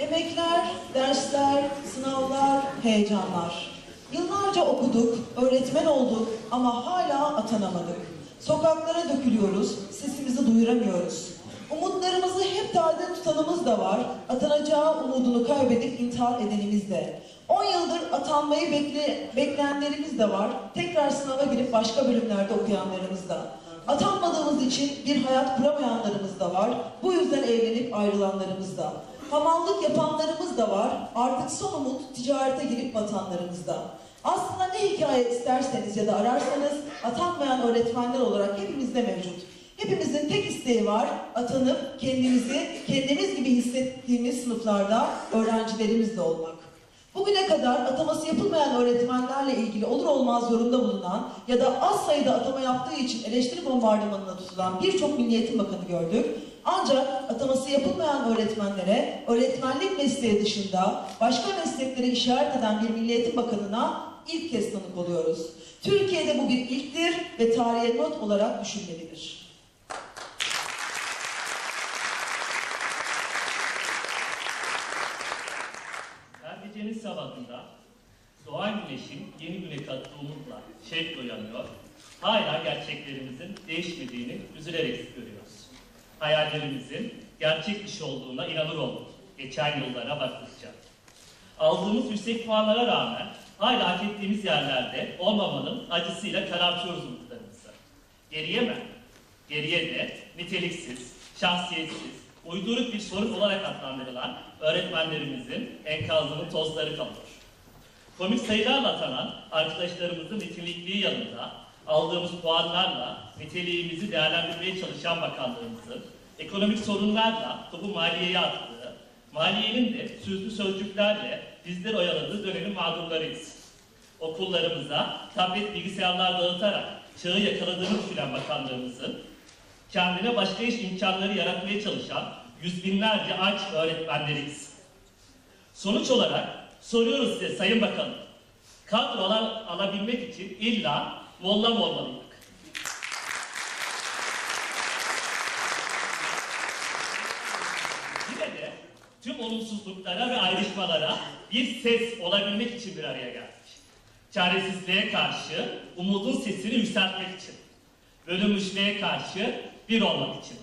Emekler, dersler, sınavlar, heyecanlar. Yıllarca okuduk, öğretmen olduk ama hala atanamadık. Sokaklara dökülüyoruz, sesimizi duyuramıyoruz. Umutlarımızı hep taze tutanımız da var, atanacağı umudunu kaybedip intihar edenimiz de. 10 yıldır atanmayı bekle, bekleyenlerimiz de var, tekrar sınava girip başka bölümlerde okuyanlarımız da. Atanmadığımız için bir hayat kuramayanlarımız da var, bu yüzden evlenip ayrılanlarımız da. Hamallık yapanlarımız da var, artık son umut ticarete girip batanlarımız da. Aslında ne hikaye isterseniz ya da ararsanız atanmayan öğretmenler olarak hepimizde mevcut. Hepimizin tek isteği var, atanıp kendimizi kendimiz gibi hissettiğimiz sınıflarda öğrencilerimizle olmak. Bugüne kadar ataması yapılmayan öğretmenlerle ilgili olur olmaz zorunda bulunan ya da az sayıda atama yaptığı için eleştiri bombardımanına tutulan birçok Milli Eğitim Bakanı gördük. Ancak ataması yapılmayan öğretmenlere öğretmenlik mesleği dışında başka mesleklere işaret eden bir Milli Eğitim Bakanı'na ilk kez tanık oluyoruz. Türkiye'de bu bir ilktir ve tarihe not olarak düşünmelidir. Her gecenin sabahında doğan güneşin yeni güne kattığı umutla şevk uyanıyor. Hala gerçeklerimizin değişmediğini üzülerek görüyoruz. Hayallerimizin gerçek olduğuna inanır olduk geçen yıllara baktıkça. Aldığımız yüksek puanlara rağmen hala hak ettiğimiz yerlerde olmamanın acısıyla karartıyoruz umutlarımızı. Geriye mi? Geriye de niteliksiz, şahsiyetsiz, uyduruk bir sorun olarak adlandırılan öğretmenlerimizin enkazının tozları kalıyor. Komik sayılarla atanan arkadaşlarımızın nitelikliği yanında aldığımız puanlarla niteliğimizi değerlendirmeye çalışan bakanlığımızın ekonomik sorunlarla topu maliyeye attığı, maliyenin de sözlü sözcüklerle bizleri oyaladığı dönemin mağdurlarıyız. Okullarımıza tablet bilgisayarlar dağıtarak çağı yakaladığını düşünen bakanlığımızın kendine başka iş imkanları yaratmaya çalışan yüz binlerce aç öğretmenleriyiz. Sonuç olarak soruyoruz size Sayın Bakanım, kadrolar alabilmek için illa molla mı olmalıydık? Yine de tüm olumsuzluklara ve ayrışmalara bir ses olabilmek için bir araya geldik. Çaresizliğe karşı umudun sesini yükseltmek için. Bölünmüşlüğe karşı bir olmak için.